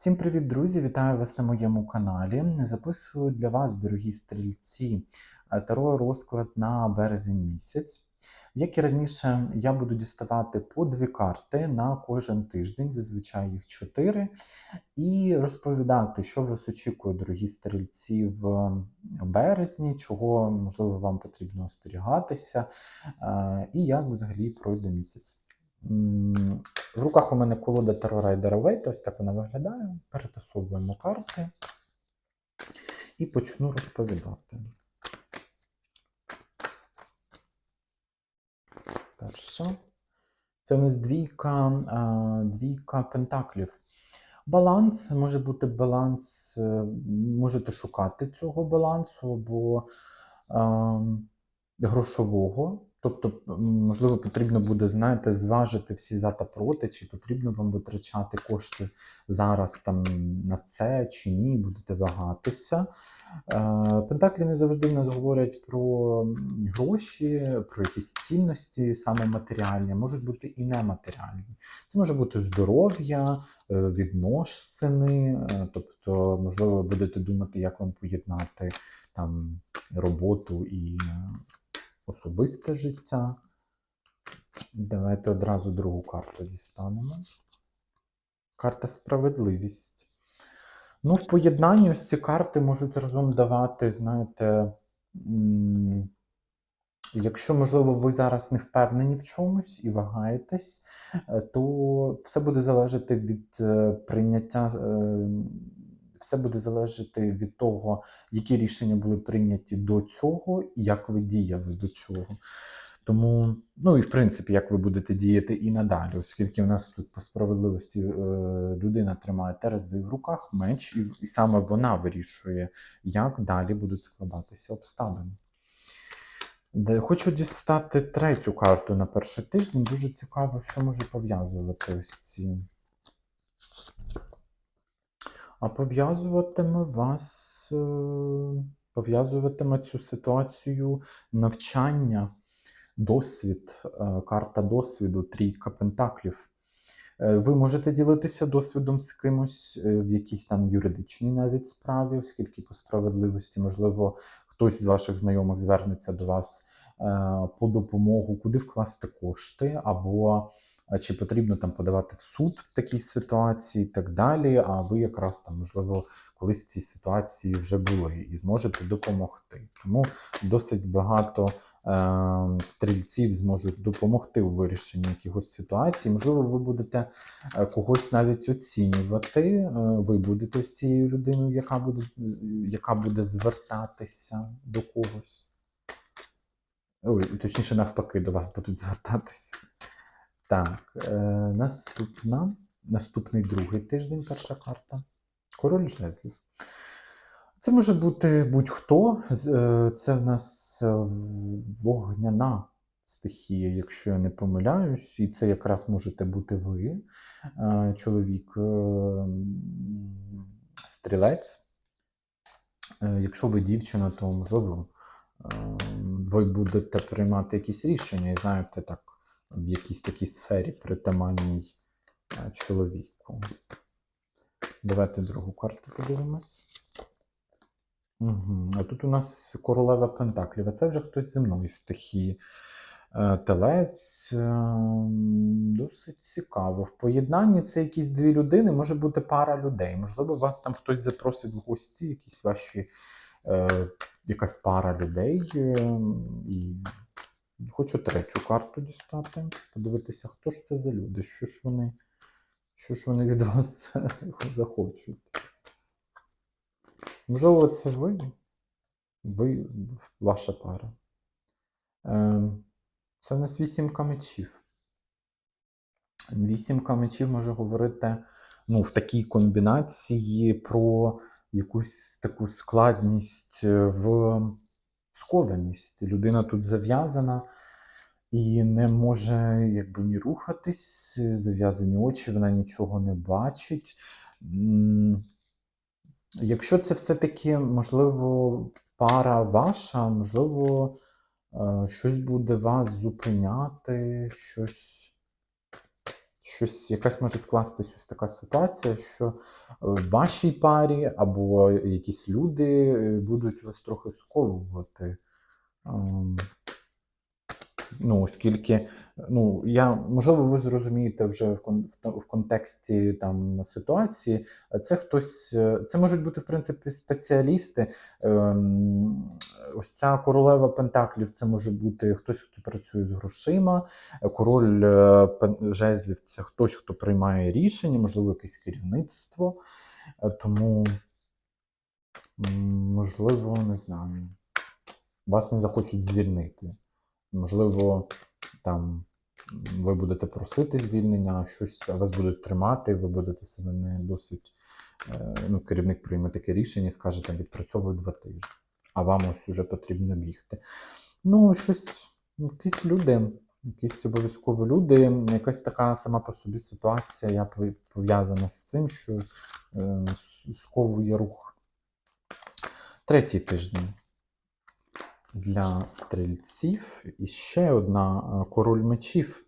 Всім привіт, друзі! Вітаю вас на моєму каналі. Записую для вас, дорогі стрільці, е, таро розклад на березень місяць. Як і раніше, я буду діставати по дві карти на кожен тиждень, зазвичай їх чотири, і розповідати, що вас очікує, дорогі стрільці, в березні, чого можливо вам потрібно остерігатися, е, і як взагалі пройде місяць. В руках у мене колода Райдера Вейта, ось так вона виглядає. Перетасовуємо карти і почну розповідати. Перша. Це у нас двійка, двійка пентаклів. Баланс може бути баланс, е, можете шукати цього балансу або а, грошового. Тобто, можливо, потрібно буде, знаєте, зважити всі за та проти, чи потрібно вам витрачати кошти зараз там на це чи ні, будете вагатися. Е, Пентаклі не завжди в нас говорять про гроші, про якісь цінності, саме матеріальні, можуть бути і нематеріальні. Це може бути здоров'я, е, відносини, е, тобто, можливо, ви будете думати, як вам поєднати там роботу і особисте життя. Давайте одразу другу карту дістанемо. Карта справедливість. Ну, в поєднанні ось ці карти можуть разом давати, знаєте, якщо, можливо, ви зараз не впевнені в чомусь і вагаєтесь, е, то все буде залежати від е, прийняття, е, все буде залежати від того, які рішення були прийняті до цього і як ви діяли до цього. Тому, ну і в принципі, як ви будете діяти і надалі, оскільки в нас тут по справедливості е, людина тримає терези в руках, меч, і, і саме вона вирішує, як далі будуть складатися обставини. Хочу дістати третю карту на перший тиждень. Дуже цікаво, що може пов'язувати ось ці. А пов'язуватиме вас, е, пов'язуватиме цю ситуацію навчання, досвід, е, карта досвіду, трійка пентаклів. Е, Ви можете ділитися досвідом з кимось в якійсь там юридичній навіть справі, оскільки по справедливості, можливо, хтось з ваших знайомих звернеться до вас по допомогу, куди вкласти кошти, або е, чи потрібно там подавати в суд в такій ситуації, і так далі. А ви якраз там, можливо, колись в цій ситуації вже були і зможете допомогти. Тому досить багато е, стрільців зможуть допомогти у вирішенні якихось ситуацій. Можливо, ви будете е, когось навіть оцінювати. е, Ви будете ось цією людиною, яка буде, яка буде звертатися до когось. Ой, точніше, навпаки, до вас будуть звертатися. Так, е, наступна, наступний другий тиждень, перша карта. Король жезлів. Це може бути будь-хто. Е, Це в нас е, вогняна стихія, якщо я не помиляюсь, і це якраз можете бути ви, е, чоловік стрілець. Якщо ви дівчина, то можливо ви будете приймати якісь рішення і знаєте, так, в якійсь такій сфері притаманній е, чоловіку. Давайте другу карту подивимось. Угу. А тут у нас королева Пентаклів, а це вже хтось земної стихії. Е, Телець ем, досить цікаво. В поєднанні це якісь дві людини, може бути пара людей. Можливо, вас там хтось запросить в гості, якісь ваші, е, якась пара людей. е, І хочу третю карту дістати, подивитися, хто ж це за люди, що ж вони, що ж вони від вас захочуть. Можливо, це ви, ви ваша пара. Ем, Це в нас вісімка мечів. Вісімка мечів може говорити ну, в такій комбінації про якусь таку складність в скованість. Людина тут зав'язана і не може якби ні рухатись, зав'язані очі, вона нічого не бачить. Якщо це все-таки, можливо, пара ваша, можливо, е, щось буде вас зупиняти, щось, щось, якась може скластись ось така ситуація, що в вашій парі або якісь люди е, будуть вас трохи сковувати. Ну, оскільки, ну, я, можливо, ви зрозумієте вже в, кон, в, контексті там ситуації. Це хтось, е, це можуть бути, в принципі, спеціалісти. Ем, ось ця королева Пентаклів, це може бути хтось, хто працює з грошима. Король е, жезлів це хтось, хто приймає рішення, можливо, якесь керівництво. Е, Тому, можливо, не знаю, вас не захочуть звільнити. Можливо, там ви будете просити звільнення, щось вас будуть тримати, ви будете себе не досить. е, Ну, керівник прийме таке рішення і скаже, там відпрацьовую два тижні, а вам ось уже потрібно бігти. Ну, щось, якісь люди, якісь обов'язково люди, якась така сама по собі ситуація, я пов'язана з цим, що е, сковує рух. Третій тиждень для стрільців і ще одна е, король мечів.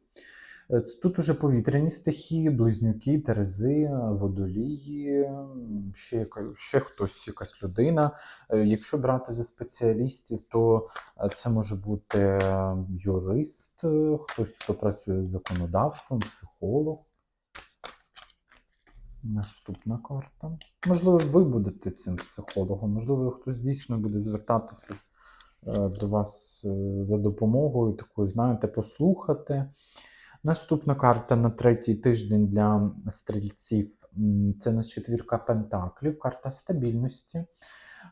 Е, тут уже повітряні стихії, близнюки, терези, водолії, ще, ще хтось, якась людина. Е, Якщо брати за спеціалістів, то це може бути юрист, хтось, хто працює з законодавством, психолог. Наступна карта. Можливо, ви будете цим психологом, можливо, хтось дійсно буде звертатися з- до вас е, за допомогою, такою, знаєте, послухати. Наступна карта на третій тиждень для стрільців це на четвірка пентаклів, карта стабільності.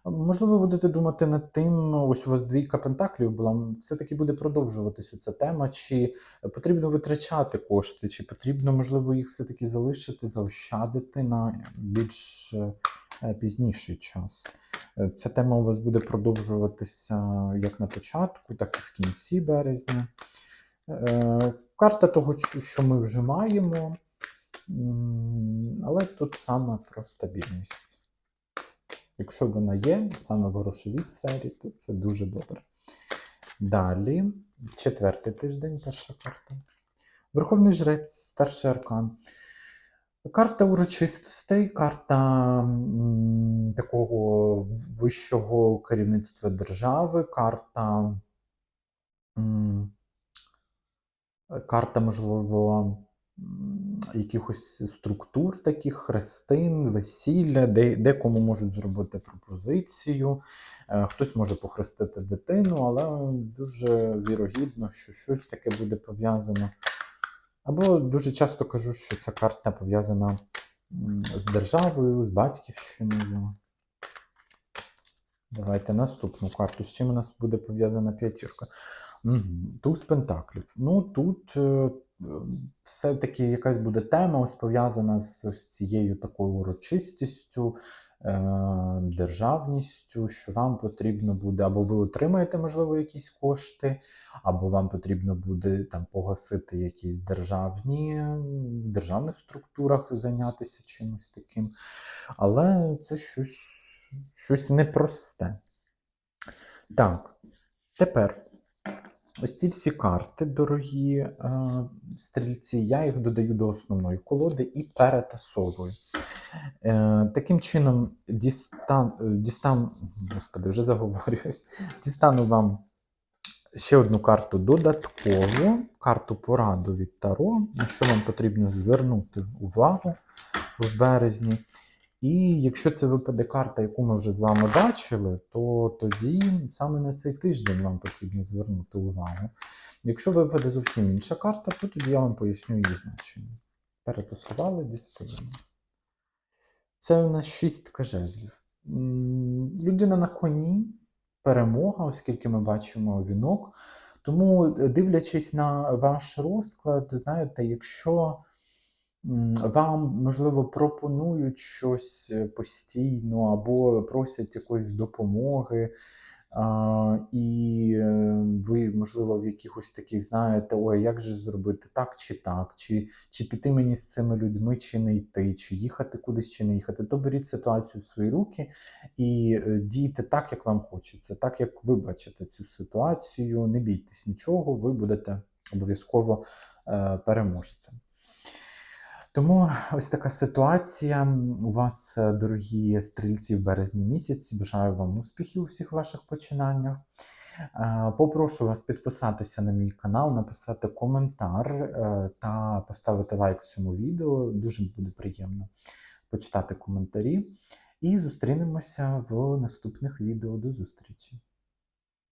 Можливо, ви будете думати над тим, ось у вас двійка пентаклів була, все-таки буде продовжуватися ця тема, чи потрібно витрачати кошти, чи потрібно, можливо, їх все-таки залишити, заощадити на більш е, пізніший час. Е, Ця тема у вас буде продовжуватися як на початку, так і в кінці березня. Е, Карта того, що ми вже маємо, але тут саме про стабільність. Якщо вона є саме в грошовій сфері, то це дуже добре. Далі, четвертий тиждень, перша карта. Верховний жрець, старший аркан. Карта урочистостей, карта такого вищого керівництва держави, карта, карта, можливо, якихось структур, таких хрестин, весілля, де, декому можуть зробити пропозицію, е, хтось може похрестити дитину, але дуже вірогідно, що щось таке буде пов'язано. Або дуже часто кажу, що ця карта пов'язана з державою, з батьківщиною. Давайте наступну карту. З чим у нас буде пов'язана п'ятірка? Туз Пентаклів. Ну тут е, все-таки якась буде тема, ось пов'язана з ось цією такою урочистістю, державністю, що вам потрібно буде, або ви отримаєте, можливо, якісь кошти, або вам потрібно буде там погасити якісь державні, в державних структурах зайнятися чимось таким. Але це щось, щось непросте. Так, тепер ось ці всі карти, дорогі е, стрільці, я їх додаю до основної колоди і перетасовую. Е, таким чином, дістан, е, дістан, господи, вже заговорююсь, дістану вам ще одну карту додаткову, карту пораду від Таро, на що вам потрібно звернути увагу в березні. І якщо це випаде карта, яку ми вже з вами бачили, то тоді саме на цей тиждень вам потрібно звернути увагу. Якщо випаде зовсім інша карта, то тоді я вам поясню її значення. Перетасували, дістаємо. Це у нас шістка жезлів. Людина на коні, перемога, оскільки ми бачимо вінок. Тому, е, дивлячись на ваш розклад, знаєте, якщо вам, можливо, пропонують щось е, постійно або просять якоїсь допомоги, і е, ви, можливо, в якихось таких знаєте, ой, як же зробити так чи так, чи, чи піти мені з цими людьми, чи не йти, чи їхати кудись, чи не їхати, то беріть ситуацію в свої руки і е, дійте так, як вам хочеться, так як ви бачите цю ситуацію, не бійтесь нічого, ви будете обов'язково е, переможцем. Тому ось така ситуація. У вас, е, дорогі стрільці, в березні місяці. Бажаю вам успіхів у всіх ваших починаннях. Е, Попрошу вас підписатися на мій канал, написати коментар е, та поставити лайк цьому відео. Дуже буде приємно почитати коментарі. І зустрінемося в наступних відео. До зустрічі!